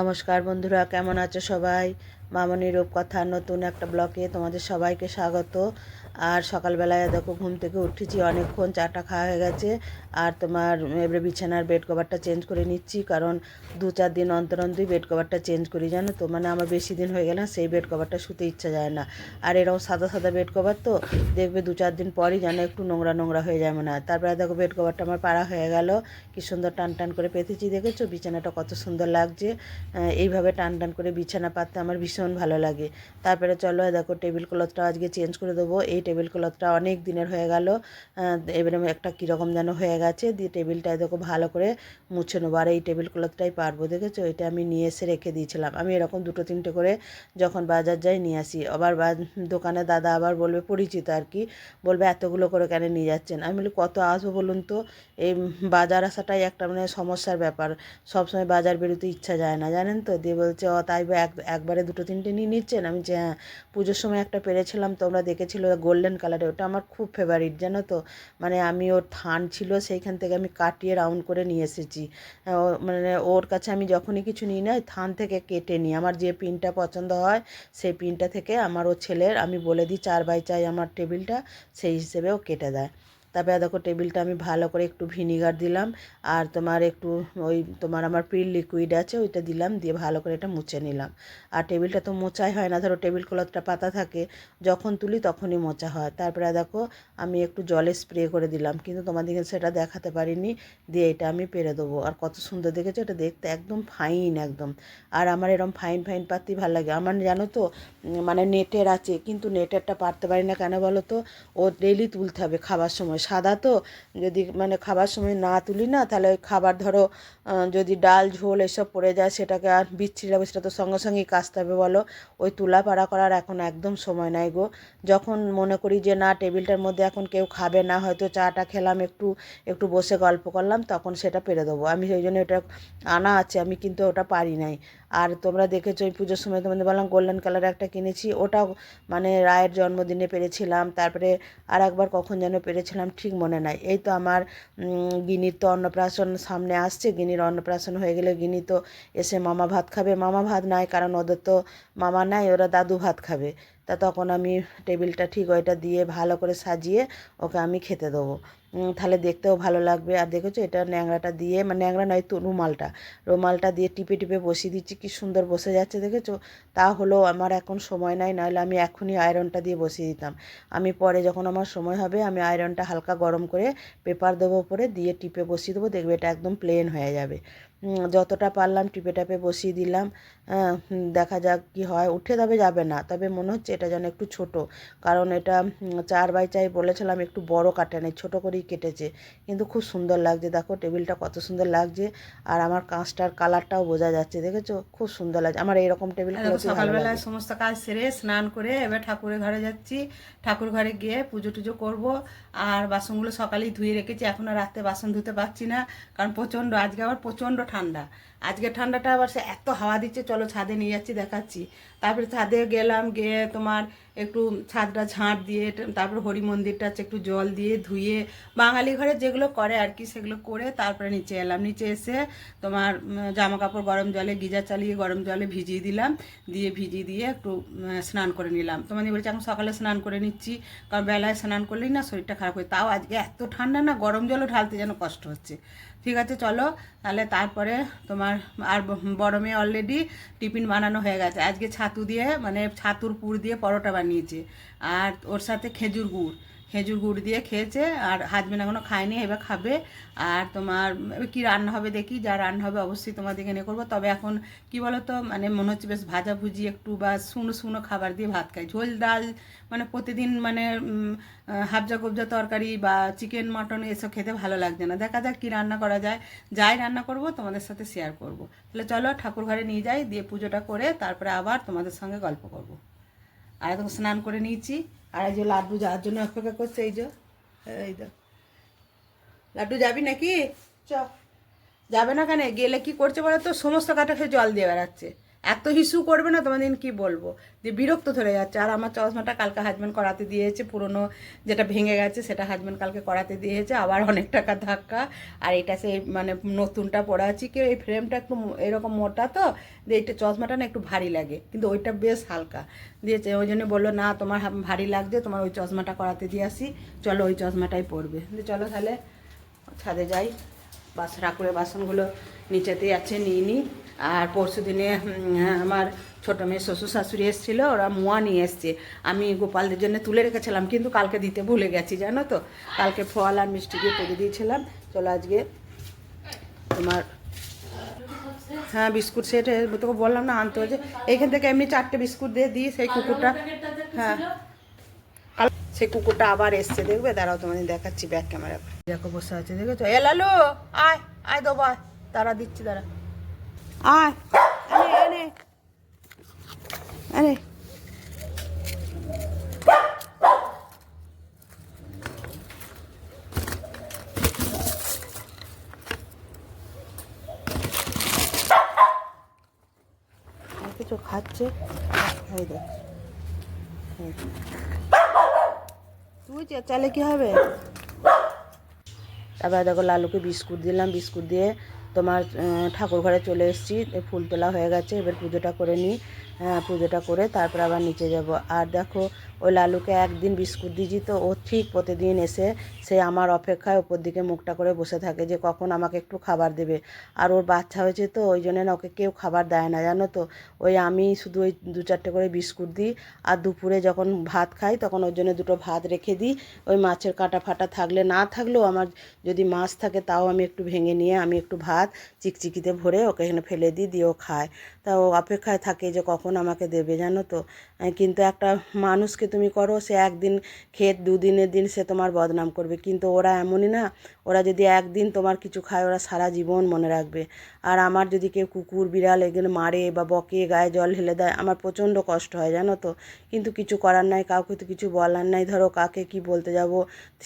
নমস্কার বন্ধুরা কেমন আছো সবাই? মামনি রূপকথার নতুন একটা ব্লকে তোমাদের সবাইকে স্বাগত। আর সকালবেলায় দেখো ঘুম থেকে উঠেছি, অনেকক্ষণ চাটা খাওয়া হয়ে গেছে। আর তোমার এবারে বিছানার বেড কভারটা চেঞ্জ করে নিচ্ছি, কারণ দু চার দিন অন্তর অন্তরই বেড কভারটা চেঞ্জ করি, জানো তো? মানে আমার বেশি দিন হয়ে গেলে সেই বেড কভারটা শুতে ইচ্ছা যায় না। আর এরকম সাদা সাদা বেড কভার তো, দেখবে দু চার দিন পরই যেন একটু নোংরা নোংরা হয়ে যায় মনে হয়। তারপরে দেখো বেড কভারটা আমার পাড়া হয়ে গেল। কি সুন্দর টান টান করে পেতেছি, দেখেছ? বিছানাটা কত সুন্দর লাগছে। এইভাবে টান টান করে বিছানা পাততে আমার ভীষণ ভালো লাগে। তারপরে চলো দেখো টেবিল ক্লথটা আজকে চেঞ্জ করে দেবো। এই টেবিল ক্লথটা অনেক দিনের হয়ে গেল। এবারে একটা কীরকম যেন হয়ে গেছে। দিয়ে টেবিলটায় দেখো ভালো করে মুছে নেব। আর এই টেবিল ক্লথটাই পারব, দেখেছ? এটা আমি নিয়ে এসে রেখে দিয়েছিলাম। আমি এরকম দুটো তিনটে করে যখন বাজার যাই নিয়ে আসি। আবার দোকানে দাদা আবার বলবে, পরিচিত আর কি, বলবে, এতগুলো করে কেন নিয়ে যাচ্ছেন? আমি বলি, কত আসব বলুন তো? এই বাজার আসাটাই একটা মানে সমস্যার ব্যাপার। সবসময় বাজার বেরোতে ইচ্ছা যায় না, জানেন তো? দিয়ে বলছে, ও, তাই এক, একবারে দুটো তিনটে নিয়ে নিচ্ছেন? আমি যে হ্যাঁ। পুজোর সময় একটা পেরেছিলাম, তোমরা দেখেছিল গোল্ডেন কালারে ওটা আমার খুব ফেভারিট জানো তো? মানে আমি ওর থান ছিল, সেইখান থেকে আমি কাটিয়ে রাউন্ড করে নিয়ে এসেছি। মানে ওর কাছে আমি যখনই কিছু নিই না থান থেকে কেটে নিই। আমার যে পিনটা পছন্দ হয়, সেই পিনটা থেকে আমার ও ছেলের, আমি বলে দিই, চার বাই চাই আমার টেবিলটা সেই হিসেবে ও কেটে দেয়। তারপরে দেখো টেবিলটা আমি ভালো করে একটু ভিনিগার দিলাম। আর তোমার একটু ওই তোমার আমার প্রিল লিকুইড আছে, ওইটা দিলাম, দিয়ে ভালো করে এটা মুছে নিলাম। আর টেবিলটা তো মোচাই হয় না, ধরো টেবিল ক্লথটা পাতা থাকে, যখন তুলি তখনই মোচা হয়। তারপরে দেখো আমি একটু জলে স্প্রে করে দিলাম, কিন্তু তোমাদেরকে সেটা দেখাতে পারিনি, দিয়ে এটা আমি পেরে দেবো। আর কত সুন্দর দেখেছ, এটা দেখতে একদম ফাইন একদম। আর আমার এরকম ফাইন ফাইন পাতি ভালো লাগে। আমার জানো তো মানে নেটের আছে, কিন্তু নেটেরটা পারতে পারি না কেন বলো তো? ও ডেলি তুলতে হবে খাবার সময়। সাদা তো, যদি মানে খাবার সময় না তুলি না, তাহলে ওই খাবার ধরো যদি ডাল, ঝোল এসব পড়ে যায়, সেটাকে আর বিচ্ছিরি হবে সেটা তো সঙ্গে সঙ্গেই কাচতে হবে বলো। ওই তুলা পাড়া করার এখন একদম সময় নাই গো। যখন মনে করি যে না, টেবিলটার মধ্যে এখন কেউ খাবে না, হয়তো চাটা খেলাম, একটু একটু বসে গল্প করলাম, তখন সেটা পেরে দেবো। আমি সেই জন্য ওটা আনা আছে, আমি কিন্তু ওটা পারি নাই। আর তোমরা দেখেছ ওই পুজোর সময় তোমাদের বললাম গোল্ডেন কালার একটা কিনেছি। ওটাও মানে রায়ের জন্মদিনে পেরেছিলাম। তারপরে আর একবার কখন যেন পেরেছিলাম ঠিক মনে নাই। এই তো আমার গিনির তো অন্নপ্রাশন সামনে আসছে। গিনির অন্নপ্রাশন হয়ে গেলে গিনি তো এসে মামা ভাত খাবে। মামা ভাত নাই কারণ ওদের তো মামা নাই, ওরা দাদু ভাত খাবে। তা তখন আমি টেবিলটা ঠিক ওইটা দিয়ে ভালো করে সাজিয়ে ওকে আমি খেতে দেবো। তাহলে দেখতেও ভালো লাগবে। আর দেখেছ এটা ন্যাংরাটা দিয়ে মানে ন্যাংরা নয়, তো রুমালটা। রুমালটা দিয়ে টিপে টিপে বসিয়ে দিচ্ছি, কি সুন্দর বসে যাচ্ছে, দেখেছ? তা হলো আমার এখন সময় নাই, নাহলে আমি এখনই আয়রনটা দিয়ে বসিয়ে দিতাম। আমি পরে যখন আমার সময় হবে, আমি আয়রনটা হালকা গরম করে পেপার দেবো উপরে, দিয়ে টিপে বসিয়ে দেবো, দেখবে এটা একদম প্লেন হয়ে যাবে। যতটা পারলাম টিপে টাপে বসিয়ে দিলাম। হ্যাঁ, দেখা যাক কি হয়। উঠে তবে যাবে না তবে মনে হচ্ছে এটা যেন একটু ছোট। কারণ এটা চার বাই চাই বলেছিলাম একটু বড় কাটে নেই ছোটো করেই কেটেছে। কিন্তু খুব সুন্দর লাগছে। দেখো টেবিলটা কত সুন্দর লাগছে। আর আমার কাঁচটার কালারটাও বোঝা যাচ্ছে দেখেছ? খুব সুন্দর লাগছে। আমার এরকম টেবিল সকালবেলায় সমস্ত কাজ সেরে স্নান করে এবার ঠাকুরের ঘরে যাচ্ছি। ঠাকুর ঘরে গিয়ে পুজো টুজো করব। আর বাসনগুলো সকালেই ধুয়ে রেখেছি। এখন আর রাতে বাসন ধুতে পারছি না। কারণ প্রচণ্ড আজকে আবার প্রচণ্ড ঠান্ডা। আজকে ঠান্ডাটা আবার সে এত হাওয়া দিচ্ছে, চলো ছাদে নিয়ে যাচ্ছি, দেখাচ্ছি। তারপরে ছাদে গেলাম, গিয়ে তোমার একটু ছাদটা ঝাঁট দিয়ে, তারপর হরি মন্দিরটা আছে, একটু জল দিয়ে ধুয়ে, বাঙালি ঘরে যেগুলো করে আর কি, সেগুলো করে তারপরে নিচে এলাম। নিচে এসে তোমার জামা কাপড় গরম জলে গিজার চালিয়ে গরম জলে ভিজিয়ে দিলাম, দিয়ে ভিজিয়ে দিয়ে একটু স্নান করে নিলাম। তোমাদের বলছি, এখন সকালে স্নান করে নিচ্ছি, কারণ বেলায় স্নান করলেই না শরীরটা খারাপ হয়। তাও আজকে এত ঠান্ডা না, গরম জলও ঢালতে যেন কষ্ট হচ্ছে। ঠিক আছে, চলো। তাহলে তারপরে তোমার আর বড় মেয়ে অলরেডি টিফিন বানানো হয়ে গেছে। আজকে ছাতু দিয়ে মানে ছাতুর পুর দিয়ে পরোটা বানিয়েছে। আর ওর সাথে খেজুর গুড়। খেজুর গুড় দিয়ে খেয়েছে, আর হাজবেন্ড এখনও খায়নি, এবার খাবে। আর তোমার কী রান্না হবে দেখি, যা রান্না হবে অবশ্যই তোমাদেরকে নিয়ে করব। তবে এখন কি বলো তো মানে মনে হচ্ছে বেশ ভাজাভুজি একটু বা শুনো শুনো খাবার দিয়ে ভাত খাই। ঝোল, ডাল মানে প্রতিদিন মানে হাবজা কবজা তরকারি বা চিকেন মাটন এসব খেতে ভালো লাগছে না। দেখা যাক কী রান্না করা যায়। যাই রান্না করব, তোমাদের সাথে শেয়ার করব। তাহলে চলো ঠাকুর ঘরে নিয়ে যাই, দিয়ে পুজোটা করে তারপরে আবার তোমাদের সঙ্গে গল্প করব। আর এখন স্নান করে নিয়েছি। আর এই যে লাড্ডু যাওয়ার জন্য অপেক্ষা করছে, এই যে এই যে লাড্ডু যাবি নাকি? চ। যাবে না কেন? গেলে কি করছে বলো তো সমস্ত কাটা খেয়ে জল দিয়ে বেড়াচ্ছে। এত হিসু করবে না, তোমাদের কি বলব? যে বিরক্ত ধরে যাচ্ছে। আর আমার চশমাটা কালকে হাজব্যান্ড করাতে দিয়েছে, পুরনো যেটা ভেঙে গেছে সেটা হাজব্যান্ড কালকে করাতে দিয়েছে, আবার অনেক টাকা ধাক্কা। আর এটা সেই মানে নতুনটা পরা আছি কি, এই ফ্রেমটা একটু এরকম মোটা তো দিয়ে এইটা চশমাটা না একটু ভারী লাগে, কিন্তু ওইটা বেশ হালকা। দিয়েছে, ওই জন্য বলল, না, তোমার ভারী লাগছে, তোমার ওই চশমাটা করাতে দিয়ে আসি। চলো ওই চশমাটাই দিয়ে চলো তাহলে, ছাদে যাই। বাস ঠাকুরের বাসনগুলো নিচেতেই আছে, নিয়ে নিই আর পরশু দিনে আমার ছোটো মেয়ে শ্বশুর শাশুড়ি এসেছিল, ওরা মোয়া নিয়ে এসছে। আমি গোপালদের জন্য তুলে রেখেছিলাম, কিন্তু কালকে দিতে ভুলে গেছি, জানো তো? কালকে ফল আর মিষ্টি দিয়ে পেরে দিয়েছিলাম। চলো আজকে তোমার হ্যাঁ বিস্কুট সেট, তোকে বললাম না, আনতে হয়েছে। এইখান থেকে এমনি চারটে বিস্কুট দিয়ে দিই, সেই কুকুরটা হ্যাঁ। সেই কুকুরটা আবার এসছে, দেখবে? দাঁড়াও, তোমাদের দেখাচ্ছি ব্যাক ক্যামেরা দেখো, বসে আছে, দেখেছ? এ লালু, আয় আয়, দেবো তারা দিচ্ছি, দাঁড়া। আয় এনে এনে আর কিছু খাচ্ছে। তুই চেঁচালে কি হবে? তারপরে দেখো লালুকে বিস্কুট দিলাম, বিস্কুট দিয়ে তোমার ঠাকুর ঘরে চলে এসেছি ফুল তোলা হয়ে গেছে এবার পুজোটা করে নিই। পুজোটা করে তারপর আবার নিচে যাব। আর দেখো, ওই লালুকে একদিন বিস্কুট দিয়েছি তো, ও ঠিক প্রতিদিন এসে সে আমার অপেক্ষায় ওপর দিকে মুখটা করে বসে থাকে যে কখন আমাকে একটু খাবার দেবে। আর ওর বাচ্চা হয়েছে তো, ওই জন্য না ওকে কেউ খাবার দেয় না, জানো তো? ওই আমি শুধু ওই দু চারটে করে বিস্কুট দিই। আর দুপুরে যখন ভাত খাই, তখন ওর জন্য দুটো ভাত রেখে দিই। ওই মাছের কাটা ফাটা থাকলে না থাকলেও আমার যদি মাছ থাকে তাও আমি একটু ভেঙে নিয়ে আমি একটু ভাত চিকচিকিতে ভরে ওকে এখানে ফেলে দিই, দিয়ে ও খায়। তা ও অপেক্ষায় থাকে যে কখন আমাকে দেবে জানো তো? কিন্তু একটা মানুষকে তুমি করো, সে একদিন খেয়ে দুদিনের দিন সে তোমার বদনাম করবে। কিন্তু ওরা এমনই না, ওরা যদি একদিন তোমার কিছু খায়, ওরা সারা জীবন মনে রাখবে। আর আমার যদি কেউ কুকুর, বিড়াল এগুলো মারে বা বকে, গায়ে জল ঢেলে দেয়, আমার প্রচণ্ড কষ্ট হয় জানো তো? কিন্তু কিছু করার নাই, কাউকে তো কিছু বলার নাই। ধরো কাকে কি বলতে যাব?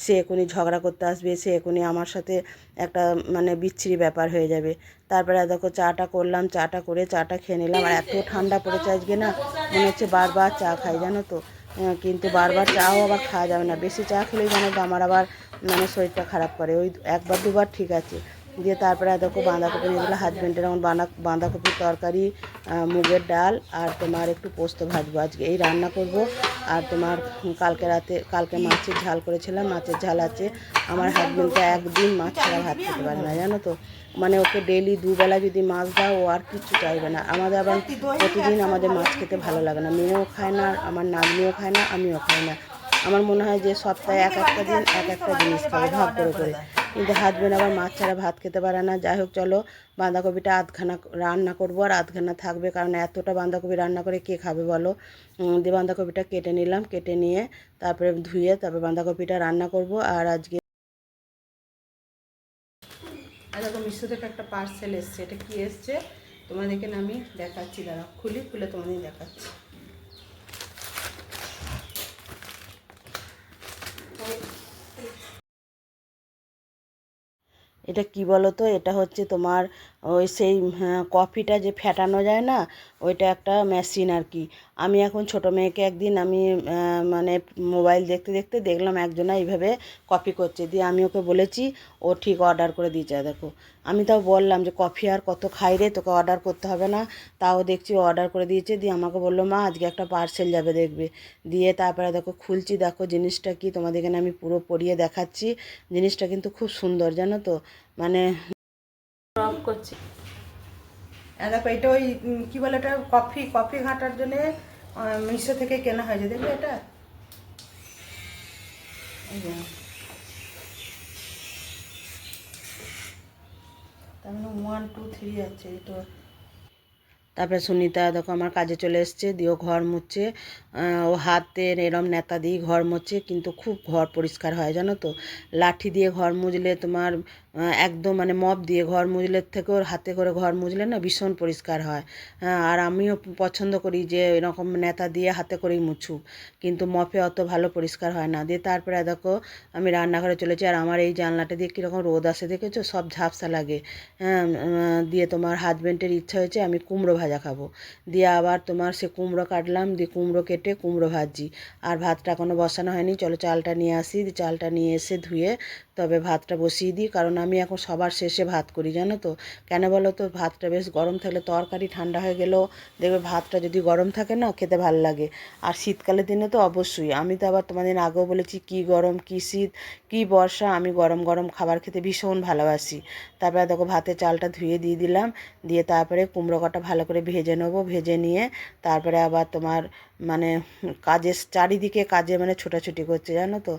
সে এখনই ঝগড়া করতে আসবে, সে এখনই আমার সাথে একটা মানে বিচ্ছিরি ব্যাপার হয়ে যাবে। তারপরে দেখো চাটা করলাম, চাটা করে চাটা খেয়ে নিলাম। আর এত ঠান্ডা পড়েছে আজকে না, মনে হচ্ছে বারবার চা খাই, জানো তো? কিন্তু বারবার চাও আবার খাওয়া যাবে না। বেশি চা খেলেই জানো তো আমার আবার মানে শরীরটা খারাপ করে। ওই একবার দুবার ঠিক আছে। দিয়ে তারপরে দেখো বাঁধাকপি নিয়ে দিলে হাজব্যান্ডের আমার বাঁধা বাঁধাকপির তরকারি মুগের ডাল আর তোমার একটু পোস্ত ভাজবো। আজকে এই রান্না করব। আর তোমার কালকে রাতে কালকে মাছের ঝাল করেছিলাম। মাছের ঝাল আছে। আমার হাজব্যান্ডটা একদিন মাছ ছাড়া ভাত খেতে পারে না, জানো তো? মানে ওকে ডেলি দুবেলা যদি মাছ দাও, ও আর কিচ্ছু চাইবে না। আমাদের আবার প্রতিদিন আমাদের মাছ খেতে ভালো লাগে না। মেয়েও খায় না, আমার নাতনিও খায় না, আমিও খাই না। আমার মনে হয় যে সপ্তাহে এক একটা দিন, এক একটা জিনিস খাবে, ভাগ করে করে। কিন্তু হাজবেন্ড আবার মাছ ছাড়া ভাত খেতে পারে না। যাই হোক, চলো, বাঁধাকপিটা আধখানা রান্না করব আর আধখানা থাকবে। কারণ এতটা বাঁধাকপি রান্না করে কে খাবে বলো? দিয়ে বাঁধাকপিটা কেটে নিলাম, কেটে নিয়ে তারপরে ধুয়ে তারপরে বাঁধাকপিটা রান্না করব। আর আজকে আর দেখো মিশো থেকে একটা পার্সেল এসছে। এটা কি এসছে? তোমাদেরকে আমি দেখাচ্ছি দাঁড়া খুলি, খুলে তোমাদের দেখাচ্ছি। এটা কি বলো তো এটা হচ্ছে তোমার ওই সেই হ্যাঁ, কফিটা যে ফেটানো যায় না ওইটা একটা মেশিন আর কি আমি এখন ছোটো মেয়েকে একদিন আমি মানে মোবাইল দেখতে দেখতে দেখলাম একজনা এইভাবে কপি করছে। দিয়ে আমি ওকে বলেছি ও ঠিক অর্ডার করে দিয়েছে দেখো। আমি তাও বললাম যে কফি আর কত খাই রে তোকে অর্ডার করতে হবে না। তাও দেখছি অর্ডার করে দিয়েছে। দিয়ে আমাকে বলল মা আজকে একটা পার্সেল যাবে দেখবে। দিয়ে তারপরে দেখো খুলছি দেখো জিনিসটা কি তোমাদের এখানে আমি পুরো পরিয়ে দেখাচ্ছি। জিনিসটা কিন্তু খুব সুন্দর জানো তো? মানে করছি। দেখো এটা ওই কি বলে এটা কফি কফি ঘাটার জন্য মিশো থেকে কেনা হয়েছে দেখবে এটা। তার মানে ওয়ান টু থ্রি আছে এটা তারপরে সুনিতা দেখো আমার কাজে চলে এসছে দিয়ে ও ঘর মুছছে। আহ, ও হাতের এরম নেতা দিয়ে ঘর মুচ্ছে কিন্তু খুব ঘর পরিষ্কার হয় জানো তো? লাঠি দিয়ে ঘর মুছলে তোমার একদম মানে মপ দিয়ে ঘর মুজলের থেকেও হাতে করে ঘর মুজলে না ভীষণ পরিষ্কার হয়। হ্যাঁ, আর আমিও পছন্দ করি যে এরকম নেতা দিয়ে হাতে করেই মুছুক কিন্তু মপে অত ভালো পরিষ্কার হয় না। দিয়ে তারপরে দেখো আমি রান্নাঘরে চলেছি আর আমার এই জানলাটা দিয়ে কীরকম রোদ আসে দেখেছ? সব ঝাপসা লাগে। হ্যাঁ দিয়ে তোমার হাজব্যান্ডের ইচ্ছা হয়েছে আমি কুমড়ো ভাজা খাব। দিয়ে আবার তোমার সে কুমড়ো কাটলাম দিয়ে কুমড়ো কেটে কুমড়ো ভাজি আর ভাতটা এখনও বসানো হয়নি চলো চালটা নিয়ে আসি। চালটা নিয়ে এসে ধুয়ে তবে ভাতটা বসিয়ে দিই কারণ আমি এখন সবার শেষে ভাত করি, জানো তো? কেন বলো তো? ভাতটা বেশ গরম থাকলে তরকারি ঠান্ডা হয়ে গেলেও দেখবে ভাতটা যদি গরম থাকে না, খেতে ভালো লাগে। আর শীতকালের দিনে তো অবশ্যই। আমি তো আবার তোমাদের আগেও বলেছি, কি গরম, কি শীত, কি বর্ষা, আমি গরম গরম খাবার খেতে ভীষণ ভালোবাসি। তারপরে দেখো ভাতের চালটা ধুয়ে দিয়ে দিলাম, দিয়ে তারপরে কুমড়ো কটা ভালো করে ভেজে নেব, ভেজে নিয়ে তারপরে আবার তোমার মানে কাজের চারিদিকে কাজে মানে ছোটাছুটি করছে, জানো তো?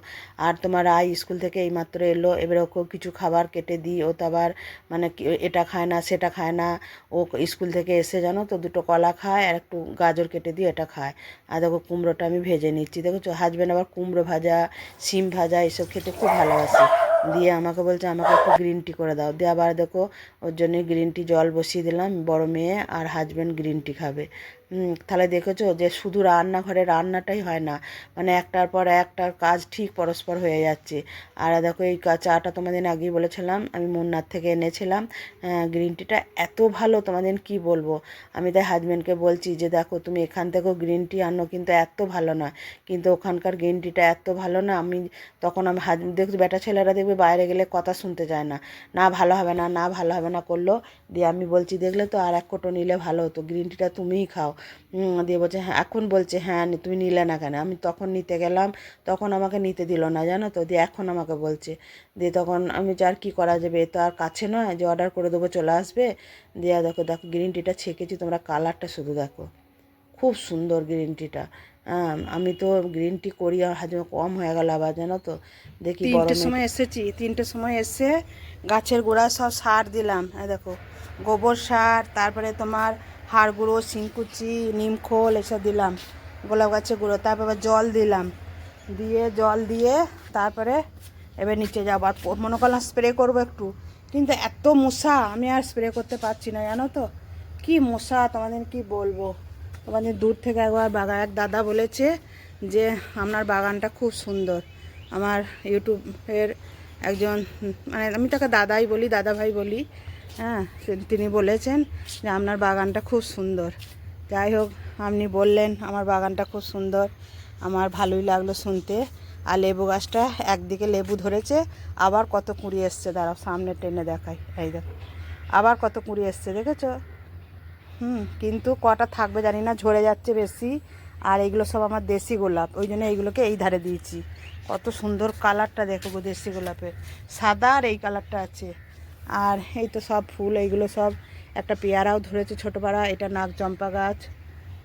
আর তোমার আই স্কুল থেকে এইমাত্র এলো, এবার ওকেও কিছু খাবার কেটে দিই ও তো আবার মানে এটা খায় না, সেটা খায় না। ও স্কুল থেকে এসে জানো তো দুটো কলা খায় আর একটু গাজর কেটে দিই এটা খায়। আর দেখো কুমড়োটা আমি ভেজে নিচ্ছি। দেখো হাজব্যান্ড আবার কুমড়ো ভাজা সিম ভাজা এসব খেতে খুব ভালোবাসে। দিয়ে আমাকে বলছে, আমাকে একটু গ্রিন টি করে দাও। দিয়ে আবার দেখো ওর জন্য গ্রিন টি জল বসিয়ে দিলাম, বড় মেয়ে আর হাজব্যান্ড গ্রিন টি খাবে। তাহলে দেখেছ যে শুধু রান্নাঘরে রান্নাটাই হয় না মানে একটার পর একটার কাজ ঠিক পরস্পর হয়ে যাচ্ছে। আর দেখো এই চাটা তোমাদের আগেই বলেছিলাম, আমি মুন্নার থেকে এনেছিলাম গ্রিন টিটা এত ভালো তোমাদের কি বলব? আমি তাই হাজব্যান্ডকে বলছি যে দেখো তুমি এখান থেকেও গ্রিন টি আনো, কিন্তু এত ভালো নয়। কিন্তু ওখানকার গ্রিন টিটা এত ভালো না, আমি তখন আমি হাজ দেখছি বেটা ছেলেরা দেখবে বাইরে গেলে কথা শুনতে চায় না। না ভালো হবে না না ভালো হবে না করল, দিয়ে আমি বলছি দেখলে তো আর এক কোটো নিলে ভালো হতো গ্রিন টিটা তুমিই খাও। দিয়ে বলছে হ্যাঁ এখন বলছে হ্যাঁ তুমি নিলে না কেন? আমি তখন নিতে গেলাম তখন আমাকে নিতে দিল না জানো তো? দিয়ে এখন আমাকে বলছে দিয়ে তখন আমি আর কী করা যাবে? এ তো আর কাছে নয় যে অর্ডার করে দেবো চলে আসবে? দিয়ে দেখো দেখো গ্রিন টিটা ছেঁকেছি তোমরা কালারটা শুধু দেখো। খুব সুন্দর গ্রিন টিটা হ্যাঁ, আমি তো গ্রিন টি করি হাজমে কম হয়ে গেল আবার জানো তো? দেখি তিনটের সময় এসেছি তিনটের সময় এসে গাছের গোড়া সব সার দিলাম। হ্যাঁ দেখো গোবর সার তারপরে তোমার হাড় গুঁড়ো শিংকুচি নিমখোল এসব দিলাম। গোলাপ গাছের গুঁড়ো, তারপর জল দিলাম। দিয়ে জল দিয়ে তারপরে এবার নিচে যাব। আর মনে করলাম স্প্রে করব একটু। কিন্তু এত মশা, আমি আর স্প্রে করতে পারছি না, জানো তো? কি মশা, তোমাদের কি বলব? তোমাদের দূর থেকে একবার বাগান এক দাদা বলেছে যে, আপনার বাগানটা খুব সুন্দর। আমার ইউটিউবের একজন মানে আমি তাকে দাদাই বলি দাদা ভাই বলি। হ্যাঁ তিনি বলেছেন যে আপনার বাগানটা খুব সুন্দর। যাই হোক, আপনি বললেন আমার বাগানটা খুব সুন্দর, আমার ভালোই লাগল শুনতে। আর লেবু গাছটা একদিকে লেবু ধরেছে, আবার কত কুড়ি এসছে, দাঁড়াও, সামনে টেনে দেখাই। এই দেখো, আবার কত কুড়ি এসছে, দেখেছ? হুম, কিন্তু কটা থাকবে জানি না, ঝরে যাচ্ছে বেশি। আর এইগুলো সব আমার দেশি গোলাপ, ওই জন্য এইগুলোকে এই ধারে দিয়েছি। কত সুন্দর কালারটা দেখো দেশি গোলাপের। সাদা আর এই কালারটা আছে। আর এই তো সব ফুল, এইগুলো সব একটা পেয়ারাও ধরেছে ছোটো পাড়া এটা নাক চম্পা গাছ।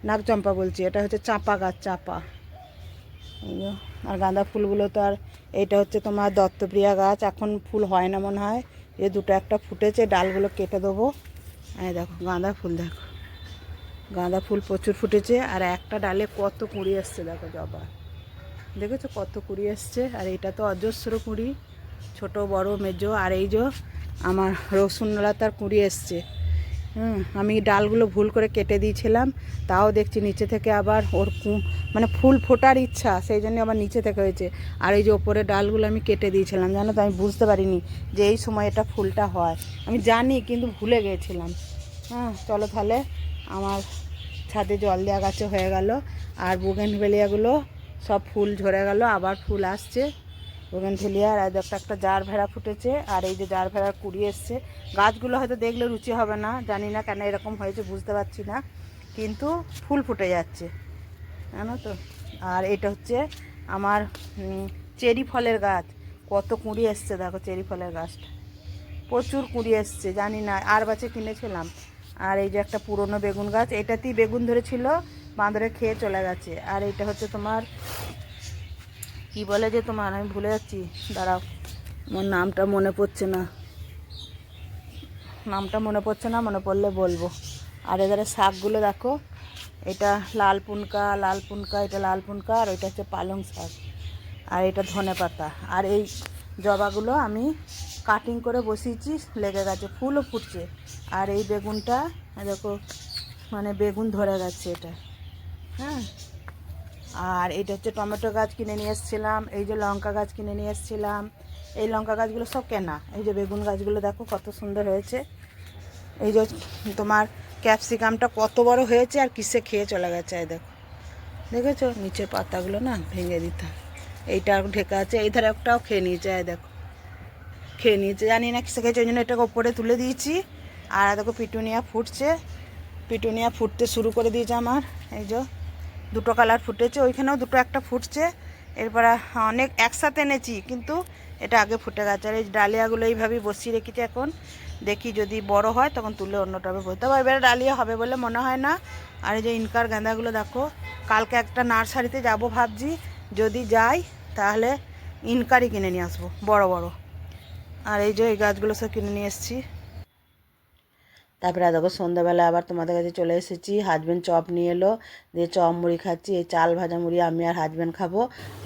নাক চম্পা বলছি, এটা হচ্ছে চাপা গাছ, চাপা। আর গাঁদা ফুলগুলো তো আর এইটা হচ্ছে তোমার দত্তপ্রিয়া গাছ, এখন ফুল হয় না মনে হয়। এ দুটো একটা ফুটেছে, ডালগুলো কেটে দেবো। এই দেখো, গাঁদা ফুল দেখো। গাঁদা ফুল প্রচুর ফুটেছে, আর একটা ডালে কত কুড়ি এসছে, দেখো জবা। দেখেছ কত কুড়ি এসছে? আর এটা তো অজস্র কুড়ি, ছোট, বড়, মেজো, আর এই যে আমার রসুন লতার কুড়ি এসছে। আমি ডালগুলো ভুল করে কেটে দিয়েছিলাম, তাও দেখছি নিচে থেকে আবার ওর মানে ফুল ফোটার ইচ্ছা, সেই জন্য আবার নিচে থেকে হয়েছে। আর এই যে ওপরে ডালগুলো আমি কেটে দিয়েছিলাম, জানো তো আমি বুঝতে পারিনি যে এই সময় এটা ফুলটা হয়। আমি জানি, কিন্তু ভুলে গিয়েছিলাম হ্যাঁ চলো তাহলে আমার ছাদে জল দেওয়া গাছে হয়ে গেল, আর বুগেন ভেলিয়াগুলো সব ফুল ঝরে গেল, আবার ফুল আসছে। বুগেন ভেলিয়ার আর একটা একটা জার ভেড়া ফুটেছে, আর এই যে জার ভেড়া কুড়ি এসছে। গাছগুলো হয়তো দেখলে রুচি হবে না, জানি না কেন এরকম হয়েছে, বুঝতে পারছি না। কিন্তু ফুল ফুটে যাচ্ছে, জানো তো? আর এটা হচ্ছে আমার চেরি ফলের গাছ। কত কুঁড়ি এসছে, দেখো চেরি ফলের গাছটা। প্রচুর কুড়ি এসছে, জানি না, আর বাছে কিনেছিলাম। আর এই যে একটা পুরনো বেগুন গাছ, এটাতেই বেগুন ধরেছিল বাঁদরে খেয়ে চলে গেছে। আর এটা হচ্ছে তোমার কি বলে যে তোমার? আমি ভুলে যাচ্ছি। দাঁড়াও। আমার নামটা মনে পড়ছে না। নামটা মনে পড়ছে না মনে পড়লে বলব। আর এধারে শাকগুলো দেখো। এটা লাল পুনকা লাল পুনকা এটা লাল পুনকা আর ওইটা হচ্ছে পালং শাক। আর এটা ধনে পাতা। আর এই জবাগুলো আমি কাটিং করে বসিয়েছি লেগে গেছে ফুলও ফুটছে। আর এই বেগুনটা দেখো মানে বেগুন ধরে গেছে এটা। হ্যাঁ? আর এটা হচ্ছে টমেটো গাছ কিনে নিয়ে এসেছিলাম, এই যে লঙ্কা গাছ কিনে নিয়ে এসেছিলাম। এই লঙ্কা গাছগুলো সব কেনা, এই যে বেগুন গাছগুলো দেখো কত সুন্দর হয়েছে। এই যে তোমার ক্যাপসিকামটা কত বড় হয়েছে আর কিসে খেয়ে চলে গেছে, এই দেখো। দেখেছ? নিচের পাতাগুলো না ভেঙে দিতাম এইটা ঢেকা আছে, এই ধারে একটাও খেয়ে নিয়েছে, এই দেখো। খেয়ে নিয়েছে, জানি না কিসে খেয়েছে, ওই জন্য এটাকে ওপরে তুলে দিয়েছি। আর দেখো পিটুনিয়া ফুটছে। পিটুনিয়া ফুটতে শুরু করে দিয়েছে আমার, এই যে। দুটো কালার ফুটেছে, ওইখানেও দুটো একটা ফুটছে। এরপরে অনেক একসাথে এনেছি, কিন্তু এটা আগে ফুটে গেছে। আর এই ডালিয়াগুলো এইভাবেই বসিয়ে রেখেছি এখন। দেখি যদি বড় হয়, তখন তুলে অন্য টবে বলতে হবে। এবারে ডালিয়া হবে বলে মনে হয় না। আর এই যে ইনকার গাঁদাগুলো, দেখো, কালকে একটা নার্সারিতে যাব ভাবছি। যদি যাই, তাহলে ইনকারই কিনে নিয়ে আসব, বড় বড়। আর এই যে এই গাছগুলো সব কিনে নিয়ে এসেছি। তারপরে দেখো সন্ধ্যাবেলা আবার তোমাদের কাছে চলে এসেছি হাজব্যান্ড চপ নিয়ে এলো, দিয়ে চপ মুড়ি খাচ্ছি, এই চাল ভাজা মুড়ি আমি আর হাজব্যান্ড খাব,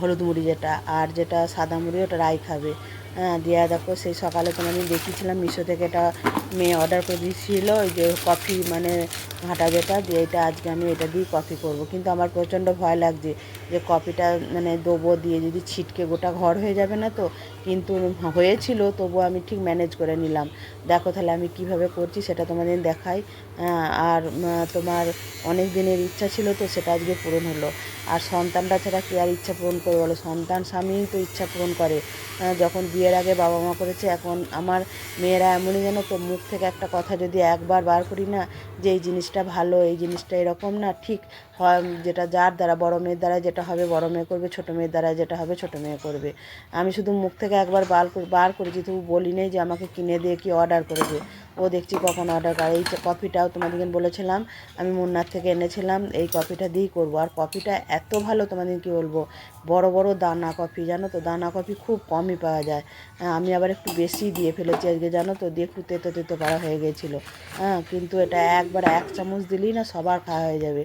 হলুদ মুড়ি যেটা, আর যেটা সাদা মুড়ি ওটা রাই খাবে। দিয়া দেখো সেই সকালে তোমাদের দেখিয়েছিলাম মিশো থেকে এটা মেয়ে অর্ডার করে দিয়েছিল ওই যে কফি মানে ঘাটা যেটা দিয়ে এটা আজকে আমি এটা দিয়ে কফি করব। কিন্তু আমার প্রচণ্ড ভয় লাগছে যে কফিটা মানে দেবো দিয়ে যদি ছিটকে গোটা ঘর হয়ে যাবে না তো কিন্তু হয়েছিল তবু আমি ঠিক ম্যানেজ করে নিলাম। দেখো তাহলে আমি কীভাবে করছি সেটা তোমাদের দেখাই। আহ, আর তোমার অনেক দিনের ইচ্ছা ছিল তো সেটা আজকে পূরণ হলো। আর সন্তানটা ছাড়া কে আর ইচ্ছা পূরণ করে বলো? সন্তান স্বামীই তো ইচ্ছা পূরণ করে। আহ, যখন বিয়ের আগে বাবা মা করেছে, এখন আমার মেয়েরা এমনই যেন তো মুখ থেকে একটা কথা যদি একবার বার করি না, যে এই জিনিসটা ভালো, এই জিনিসটা এরকম না, ঠিক হয়, যেটা যার দ্বারা, বড় মেয়ের দ্বারা যেটা হবে, বড় মেয়ে করবে, ছোটো মেয়ের দ্বারা যেটা হবে, ছোটো মেয়ে করবে। আমি শুধু মুখ থেকে একবার বার বার করেছি, তবু বলি নেই যে আমাকে কিনে দিয়ে কি অর্ডার করেছে। ও দেখছি কখন অর্ডার করে। এই কফিটাও তোমাদেরকে বলেছিলাম আমি মুন্নার থেকে এনেছিলাম এই কফিটা দিয়েই করব। আর কফিটা এত ভালো তোমাদের কি বলব? বড় বড় দানা কফি জানো তো? দানা কফি খুব কমই পাওয়া যায়। হ্যাঁ, আমি আবার একটু বেশি দিয়ে ফেলেছি আজকে জানো তো? দিয়ে একটু তেতো তেতো করা হয়ে গেছিল। হ্যাঁ কিন্তু এটা একবার এক চামচ দিলেই না সবার খাওয়া হয়ে যাবে।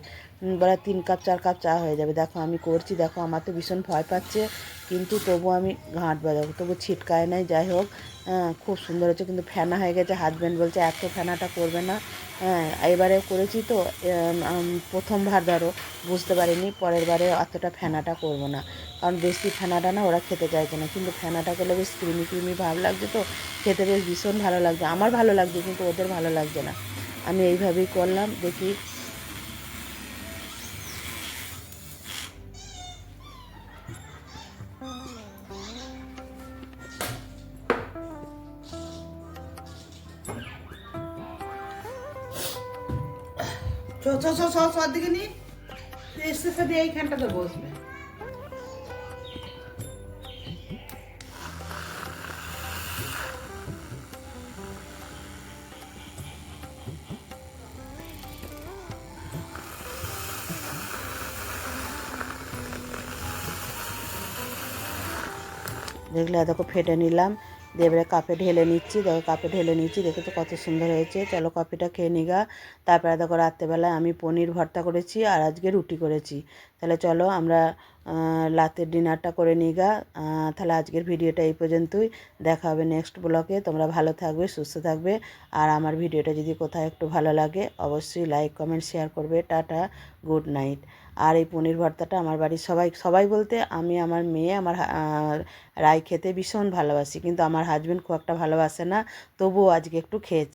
বলে তিন কাপ, চার কাপ চা হয়ে যাবে। দেখো, আমি করছি, দেখো, আমার তো ভীষণ ভয় পাচ্ছে, কিন্তু তবু আমি ঘাঁট বাজাবো। তবু ছিটকায় নাই, যাই হোক হ্যাঁ খুব সুন্দর হচ্ছে কিন্তু ফেনা হয়ে গেছে হাজব্যান্ড বলছে, এত ফেনাটা করবে না। হ্যাঁ এবারে করেছি তো প্রথমবার ধরো, বুঝতে পারিনি, পরের বারে অতটা ফেনাটা করব না। কারণ বেশি ফেনাটা না, ওরা খেতে চাইছে না, কিন্তু ফেনাটা করলে বেশ ক্রিমি ক্রিমি ভাব লাগছে তো, খেতে বেশ ভীষণ ভালো লাগছে। আমার ভালো লাগছে, কিন্তু ওদের ভালো লাগছে না। আমি এইভাবেই করলাম, দেখি দিকে নি। এসে সাথে এইখানটাতে বসবে দেখলে দেখো ফেটে নিলাম। দিয়ে এবারে কাপে ঢেলে নিচ্ছি, দেখো কাপে ঢেলে নিচ্ছি দেখেছ কত সুন্দর হয়েছে। চলো কফিটা খেয়ে নিগা। তারপরে দেখো রাত্রেবেলায় আমি পনির ভর্তা করেছি আর আজকে রুটি করেছি। তাহলে চলো আমরা রাতের ডিনারটা করে নিগা। তাহলে আজকের ভিডিওটা এই পর্যন্তই। দেখা হবে নেক্সট ব্লগে তোমরা ভালো থাকবে, সুস্থ থাকবে। আর আমার ভিডিওটা যদি কোথাও একটু ভালো লাগে, অবশ্যই লাইক কমেন্ট শেয়ার করবে। টাটা গুড নাইট আর এই পনির ভর্তাটা আমার বাড়ির সবাই সবাই বলতে আমি, আমার মেয়ে, আমার রায় খেতে ভীষণ ভালোবাসি। কিন্তু আমার হাজব্যান্ড খুব একটা ভালোবাসে না। তবুও আজকে একটু খেয়েছি।